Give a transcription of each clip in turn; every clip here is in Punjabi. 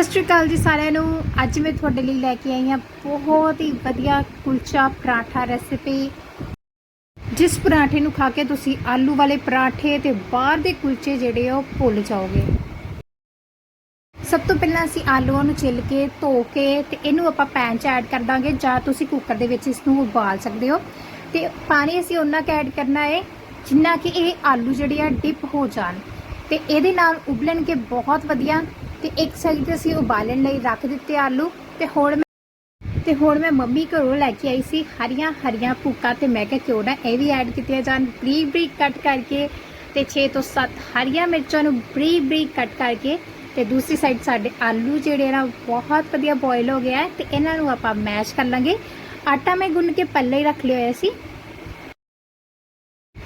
ਸਤਿ ਸ਼੍ਰੀ ਅਕਾਲ ਜੀ ਸਾਰਿਆਂ ਨੂੰ। ਅੱਜ ਮੈਂ ਤੁਹਾਡੇ ਲਈ ਲੈ ਕੇ ਆਈ ਹਾਂ ਬਹੁਤ ਹੀ ਵਧੀਆ ਕੁਲਚਾ ਪਰਾਠਾ ਰੈਸਿਪੀ ਜਿਸ ਪਰਾਠੇ ਨੂੰ ਖਾ ਕੇ ਤੁਸੀਂ ਆਲੂ ਵਾਲੇ ਪਰਾਠੇ ਤੇ ਬਾਹਰ ਦੇ ਕੁਲਚੇ ਜਿਹੜੇ ਉਹ ਭੁੱਲ ਜਾਓਗੇ। ਸਭ ਤੋਂ ਪਹਿਲਾਂ ਅਸੀਂ ਆਲੂਆਂ ਨੂੰ ਛਿੱਲ ਕੇ, ਧੋ ਕੇ ਤੇ ਇਹਨੂੰ ਆਪਾਂ ਪੈਨ 'ਚ ਐਡ ਕਰ ਦਾਂਗੇ ਜਾਂ ਤੁਸੀਂ ਕੁੱਕਰ ਦੇ ਵਿੱਚ ਇਸ ਨੂੰ ਉਬਾਲ ਸਕਦੇ ਹੋ। ਤੇ ਪਾਣੀ ਅਸੀਂ ਉਹਨਾਂ ਕੁ ਐਡ ਕਰਨਾ ਹੈ ਜਿੰਨਾ ਕਿ ਇਹ ਆਲੂ ਜਿਹੜੇ ਆ ਡਿਪ ਹੋ ਜਾਣ। ਤੇ ਇਹਦੇ ਨਾਲ ਉਬਲਣਗੇ ਬਹੁਤ ਵਧੀਆ ਤੇ ਇੱਕ ਸਾਈਡ ਤੇ ਅਸੀਂ ਉਬਾਲਣ ਲਈ ਰੱਖ ਦਿੱਤੇ ਆਲੂ ਤੇ ਹੁਣ ਮੈਂ ਤੇ ਹੁਣ ਮੈਂ ਮੰਮੀ ਘਰੋਂ ਲੈ ਕੇ ਆਈ ਸੀ ਹਰੀਆਂ ਹਰੀਆਂ ਭੁੱਕਾ ਤੇ ਮੈਂ ਕਿਹਾ ਕਿਉਂ ਨਾ ਇਹ ਵੀ ਐਡ ਕੀਤੀਆਂ ਜਾਣ। ਬਰੀਕ ਬਰੀਕ ਕੱਟ ਕਰਕੇ ਤੇ 6 ਤੋਂ 7 ਹਰੀਆਂ ਮਿਰਚਾਂ ਨੂੰ ਬਰੀਕ ਬਰੀਕ ਕੱਟ ਕਰਕੇ ਤੇ ਦੂਸਰੀ ਸਾਈਡ ਸਾਡੇ ਆਲੂ ਜਿਹੜੇ ਆ ਨਾ ਬਹੁਤ ਵਧੀਆ ਬੋਇਲ ਹੋ ਗਿਆ ਹੈ ਤੇ ਇਹਨਾਂ ਨੂੰ ਆਪਾਂ ਮੈਸ਼ ਕਰ ਲਾਂਗੇ। ਆਟਾ ਮੈਂ ਗੁੰਨ ਕੇ ਪੱਲੇ ਹੀ ਰੱਖ ਲਿਆ ਹੋਇਆ ਸੀ।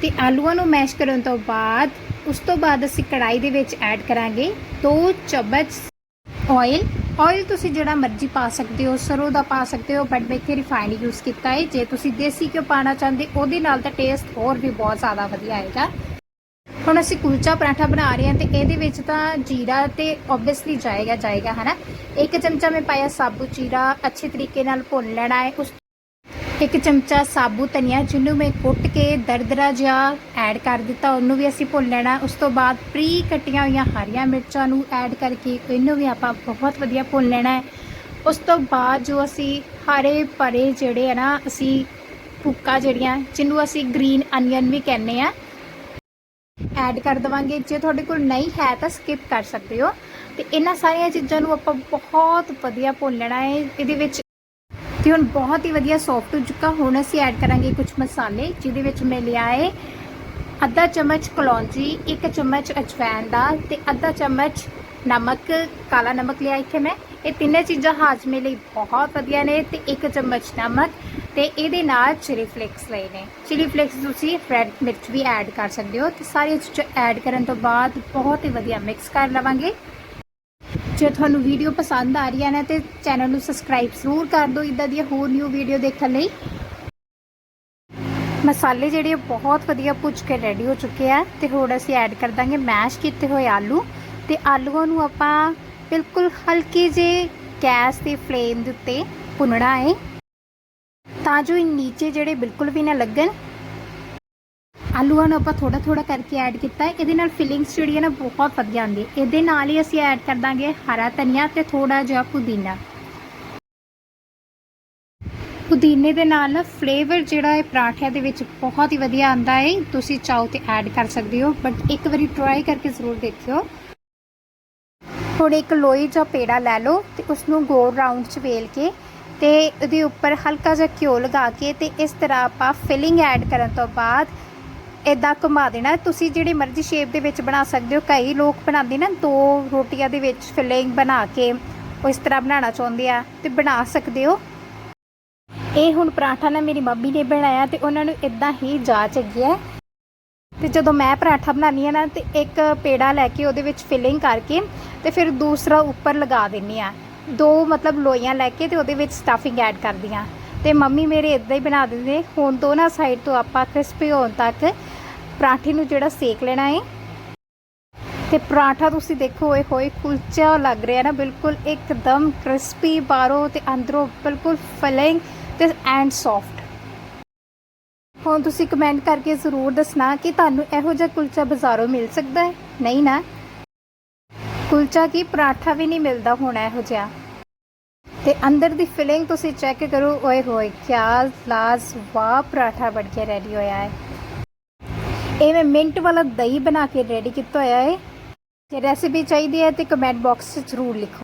ਤੇ ਆਲੂਆਂ ਨੂੰ ਮੈਸ਼ ਕਰਨ ਤੋਂ ਬਾਅਦ, ਉਸ ਤੋਂ ਬਾਅਦ ਅਸੀਂ ਕੜਾਈ ਦੇ ਵਿੱਚ ਐਡ ਕਰਾਂਗੇ 2 ਚਮਚ ਆਇਲ ਆਇਲ ਤੁਸੀਂ ਜਿਹੜਾ ਮਰਜ਼ੀ ਪਾ ਸਕਦੇ ਹੋ, ਸਰੋਂ ਦਾ ਪਾ ਸਕਦੇ ਹੋ ਬਟ ਮੈਂ ਇੱਥੇ ਰਿਫਾਈਨਡ ਯੂਜ਼ ਕੀਤਾ ਹੈ। ਜੇ ਤੁਸੀਂ ਦੇਸੀ ਘਿਓ ਪਾਣਾ ਚਾਹੁੰਦੇ, ਉਹਦੇ ਨਾਲ ਤਾਂ ਟੇਸਟ ਹੋਰ ਵੀ ਬਹੁਤ ਜ਼ਿਆਦਾ ਵਧੀਆ ਆਏਗਾ। ਹੁਣ ਅਸੀਂ ਕੁਲਚਾ ਪਰਾਠਾ ਬਣਾ ਰਹੇ ਹਾਂ ਤੇ ਇਹਦੇ ਵਿੱਚ ਤਾਂ ਜੀਰਾ ਤੇ ਆਬਵੀਅਸਲੀ ਜਾਏਗਾ ਜਾਏਗਾ, ਹਨਾ? ਇੱਕ ਚਮਚਾ ਮੈਂ ਪਾਇਆ ਸਾਬੂ ਜੀਰਾ, ਅੱਛੇ ਤਰੀਕੇ ਨਾਲ ਭੁੰਨ ਲੈਣਾ ਹੈ। ਉਸ ਇੱਕ ਚਮਚਾ ਸਾਬੂ ਧਨੀਆ ਜਿਹਨੂੰ ਮੈਂ ਕੁੱਟ ਕੇ ਦਰਦਰਾ ਜਿਹਾ ਐਡ ਕਰ ਦਿੱਤਾ, ਉਹਨੂੰ ਵੀ ਅਸੀਂ ਭੁੰਨ ਲੈਣਾ। ਉਸ ਤੋਂ ਬਾਅਦ ਪ੍ਰੀ ਕੱਟੀਆਂ ਹੋਈਆਂ ਹਰੀਆਂ ਮਿਰਚਾਂ ਨੂੰ ਐਡ ਕਰਕੇ ਇਹਨੂੰ ਵੀ ਆਪਾਂ ਬਹੁਤ ਵਧੀਆ ਭੁੰਨ ਲੈਣਾ ਹੈ। ਉਸ ਤੋਂ ਬਾਅਦ ਜੋ ਅਸੀਂ ਹਰੇ ਭਰੇ ਜਿਹੜੇ ਆ ਨਾ, ਅਸੀਂ ਭੁੱਕਾ ਜਿਹੜੀਆਂ, ਜਿਹਨੂੰ ਅਸੀਂ ਗ੍ਰੀਨ ਅਨੀਅਨ ਵੀ ਕਹਿੰਦੇ ਆ ਐਡ ਕਰ ਦਵਾਂਗੇ। ਜੇ ਤੁਹਾਡੇ ਕੋਲ ਨਹੀਂ ਹੈ ਤਾਂ ਸਕਿਪ ਕਰ ਸਕਦੇ ਹੋ। ਤੇ ਇਹਨਾਂ ਸਾਰੀਆਂ ਚੀਜ਼ਾਂ ਨੂੰ ਆਪਾਂ ਬਹੁਤ ਵਧੀਆ ਭੁੰਨ ਲੈਣਾ ਹੈ। ਇਹਦੇ ਵਿੱਚ ਤੇ ਹੁਣ ਬਹੁਤ ਹੀ ਵਧੀਆ ਸੌਫਟ ਹੋ ਚੁੱਕਾ। ਹੁਣ ਅਸੀਂ ਐਡ ਕਰਾਂਗੇ ਕੁਝ ਮਸਾਲੇ, ਜਿਹਦੇ ਵਿੱਚ ਮੈਂ ਲਿਆ ਹੈ ਅੱਧਾ ਚਮਚ ਕਲੌਂਜੀ, ਇੱਕ ਚਮਚ ਅਜਵਾਇਣ ਦਾ ਤੇ ਅੱਧਾ ਚਮਚ ਨਮਕ, ਕਾਲਾ ਨਮਕ ਲਿਆ ਇੱਥੇ ਮੈਂ। ਇਹ ਤਿੰਨੇ ਚੀਜ਼ਾਂ ਹਾਜ਼ਮੇ ਲਈ ਬਹੁਤ ਵਧੀਆ ਨੇ ਤੇ ਇੱਕ ਚਮਚ ਨਮਕ ਤੇ ਇਹਦੇ ਨਾਲ ਚਿਲੀ ਫਲੇਕਸ ਲਏ ਨੇ। ਚਿਲੀ ਫਲੇਕਸ ਤੁਸੀਂ ਰੈਡ ਮਿਰਚ ਵੀ ਐਡ ਕਰ ਸਕਦੇ ਹੋ ਤੇ ਸਾਰੀਆਂ ਚੀਜ਼ਾਂ ਐਡ ਕਰਨ ਤੋਂ ਬਾਅਦ ਬਹੁਤ ਹੀ ਵਧੀਆ ਮਿਕਸ ਕਰ ਲਵਾਂਗੇ। ਜੇ ਤੁਹਾਨੂੰ ਵੀਡੀਓ ਪਸੰਦ ਆ ਰਹੀ ਹੈ ਨਾ ਤੇ ਚੈਨਲ ਨੂੰ ਸਬਸਕ੍ਰਾਈਬ ਜ਼ਰੂਰ ਕਰ ਦਿਓ ਇਦਾਂ ਦੀਆਂ ਹੋਰ ਨਿਊ ਵੀਡੀਓ ਦੇਖਣ ਲਈ। ਮਸਾਲੇ ਜਿਹੜੇ ਬਹੁਤ ਵਧੀਆ ਭੁੱਜ ਕੇ ਰੈਡੀ ਹੋ ਚੁੱਕੇ ਆ ਤੇ ਹੁਣ ਅਸੀਂ ਐਡ ਕਰ ਦਾਂਗੇ ਮੈਸ਼ ਕੀਤੇ ਹੋਏ ਆਲੂ ਤੇ ਆਲੂਆਂ ਨੂੰ ਆਪਾਂ ਬਿਲਕੁਲ ਹਲਕੀ ਜਿਹੀ ਗੈਸ ਦੀ ਫਲੇਮ ਦੇ ਉੱਤੇ ਭੁੰਨਣਾ ਹੈ। ਤਾਂ ਜੋ ਇਹ ਨੀਚੇ ਜਿਹੜੇ ਬਿਲਕੁਲ ਵੀ ਨਾ ਲੱਗਣ ਆਲੂਆਂ ਨੂੰ ਆਪਾਂ ਥੋੜਾ ਥੋੜਾ ਕਰਕੇ ਐਡ ਕੀਤਾ ਹੈ। ਇਹਦੇ ਨਾਲ ਫਿਲਿੰਗਸ ਜਿਹੜੀ ਹੈ ਨਾ ਬਹੁਤ ਵਧੀਆ ਆਉਂਦੀ ਹੈ। ਇਹਦੇ ਨਾਲ ਹੀ ਅਸੀਂ ਐਡ ਕਰ ਦਾਂਗੇ ਹਰਾ ਧਨੀਆ ਤੇ ਥੋੜਾ ਜਿਹਾ ਪੁਦੀਨਾ। ਪੁਦੀਨੇ ਦੇ ਨਾਲ ਨਾ ਫਲੇਵਰ ਜਿਹੜਾ ਹੈ ਪਰਾਠਿਆਂ ਦੇ ਵਿੱਚ ਬਹੁਤ ਹੀ ਵਧੀਆ ਆਉਂਦਾ ਹੈ। ਤੁਸੀਂ ਚਾਹੋ ਤੇ ਐਡ ਕਰ ਸਕਦੇ ਹੋ ਬਟ ਇੱਕ ਵਾਰੀ ਟਰਾਈ ਕਰਕੇ ਜ਼ਰੂਰ ਦੇਖਿਓ। ਹੁਣ ਇੱਕ ਲੋਈ ਜਾਂ ਪੇੜਾ ਲੈ ਲਓ ਤੇ ਉਸ ਨੂੰ ਗੋਲ ਰਾਉਂਡ ਚ ਵੇਲ ਕੇ ਤੇ ਉਹਦੇ ਉੱਪਰ ਹਲਕਾ ਜਿਹਾ ਘਿਓ ਲਗਾ ਕੇ ਤੇ ਇਸ ਤਰ੍ਹਾਂ ਆਪਾਂ ਫਿਲਿੰਗ ਐਡ ਕਰਨ ਤੋਂ ਬਾਅਦ ਇਦਾਂ ਘੁਮਾ ਦੇਣਾ। ਤੁਸੀਂ ਜਿਹੜੀ ਮਰਜ਼ੀ ਸ਼ੇਪ ਦੇ ਵਿੱਚ ਬਣਾ ਸਕਦੇ ਹੋ। ਕਈ ਲੋਕ ਬਣਾਉਂਦੇ ਨਾ ਦੋ ਰੋਟੀਆਂ ਦੇ ਵਿੱਚ ਫਿਲਿੰਗ ਬਣਾ ਕੇ ਉਹ ਇਸ ਤਰ੍ਹਾਂ ਬਣਾਉਣਾ ਚਾਹੁੰਦੇ ਆ ਤੇ ਬਣਾ ਸਕਦੇ ਹੋ। ਇਹ ਹੁਣ ਪਰਾਠਾ ਨਾ ਮੇਰੀ ਮੰਮੀ ਨੇ ਬਣਾਇਆ ਤੇ ਉਹਨਾਂ ਨੂੰ ਇਦਾਂ ਹੀ ਜਾਚ ਹੈਗੀ ਹੈ ਤੇ ਜਦੋਂ ਮੈਂ ਪਰਾਠਾ ਬਣਾਉਂਦੀ ਆ ਨਾ ਤੇ ਇੱਕ ਪੇੜਾ ਲੈ ਕੇ ਉਹਦੇ ਵਿੱਚ ਫਿਲਿੰਗ ਕਰਕੇ ਤੇ ਫਿਰ ਦੂਸਰਾ ਉੱਪਰ ਲਗਾ ਦਿੰਨੀ ਆ। ਦੋ ਮਤਲਬ ਲੋਈਆਂ ਲੈ ਕੇ ਤੇ ਉਹਦੇ ਵਿੱਚ ਸਟਫਿੰਗ ਐਡ ਕਰਦੀ ਆ। ਤੇ ਮੰਮੀ ਮੇਰੇ ਇਦਾਂ ਹੀ ਬਣਾ ਦਿੰਦੇ। ਹੁਣ ਦੋਨਾਂ ਸਾਈਡ ਤੋਂ ਆਪਾਂ ਕ੍ਰਿਸਪੀ ਹੋਣ ਤੱਕ ਪਰਾਂਠੇ ਨੂੰ ਜਿਹੜਾ ਸੇਕ ਲੈਣਾ ਹੈ ਤੇ ਪਰਾਂਠਾ ਤੁਸੀਂ ਦੇਖੋ ਹੋਏ ਹੋਏ, ਕੁਲਚਾ ਲੱਗ ਰਿਹਾ ਨਾ, ਬਿਲਕੁਲ ਇੱਕਦਮ ਕ੍ਰਿਸਪੀ ਬਾਹਰੋਂ ਤੇ ਅੰਦਰੋਂ ਬਿਲਕੁਲ ਫਲਿੰਗ ਤੇ ਐਂਡ ਸੌਫਟ। ਹੁਣ ਤੁਸੀਂ ਕਮੈਂਟ ਕਰਕੇ ਜ਼ਰੂਰ ਦੱਸਣਾ ਕਿ ਤੁਹਾਨੂੰ ਇਹੋ ਜਿਹਾ ਕੁਲਚਾ ਬਾਜ਼ਾਰੋਂ ਮਿਲ ਸਕਦਾ ਹੈ? ਨਹੀਂ ਨਾ? ਕੁਲਚਾ ਕੀ? ਪਰਾਠਾ ਵੀ ਨਹੀਂ ਮਿਲਦਾ ਹੋਣਾ ਇਹੋ ਜਿਹਾ। ਤੇ ਅੰਦਰ ਦੀ ਫਿਲਿੰਗ ਤੁਸੀਂ ਚੈੱਕ ਕਰੋ, ਓਏ ਹੋਏ, ਕਿਆ ਲਾਜਵਾਬ ਪਰਾਠਾ ਬਣ ਕੇ ਰੈਡੀ ਹੋਇਆ ਹੈ। ਇਹ ਮੈਂ ਮਿੰਟ ਵਾਲਾ ਦਹੀਂ ਬਣਾ ਕੇ ਰੈਡੀ ਕੀਤਾ ਹੋਇਆ ਹੈ। ਜੇ ਰੈਸਿਪੀ ਚਾਹੀਦੀ ਹੈ ਤੇ ਕਮੈਂਟ ਬਾਕਸ 'ਚ ਜ਼ਰੂਰ ਲਿਖੋ।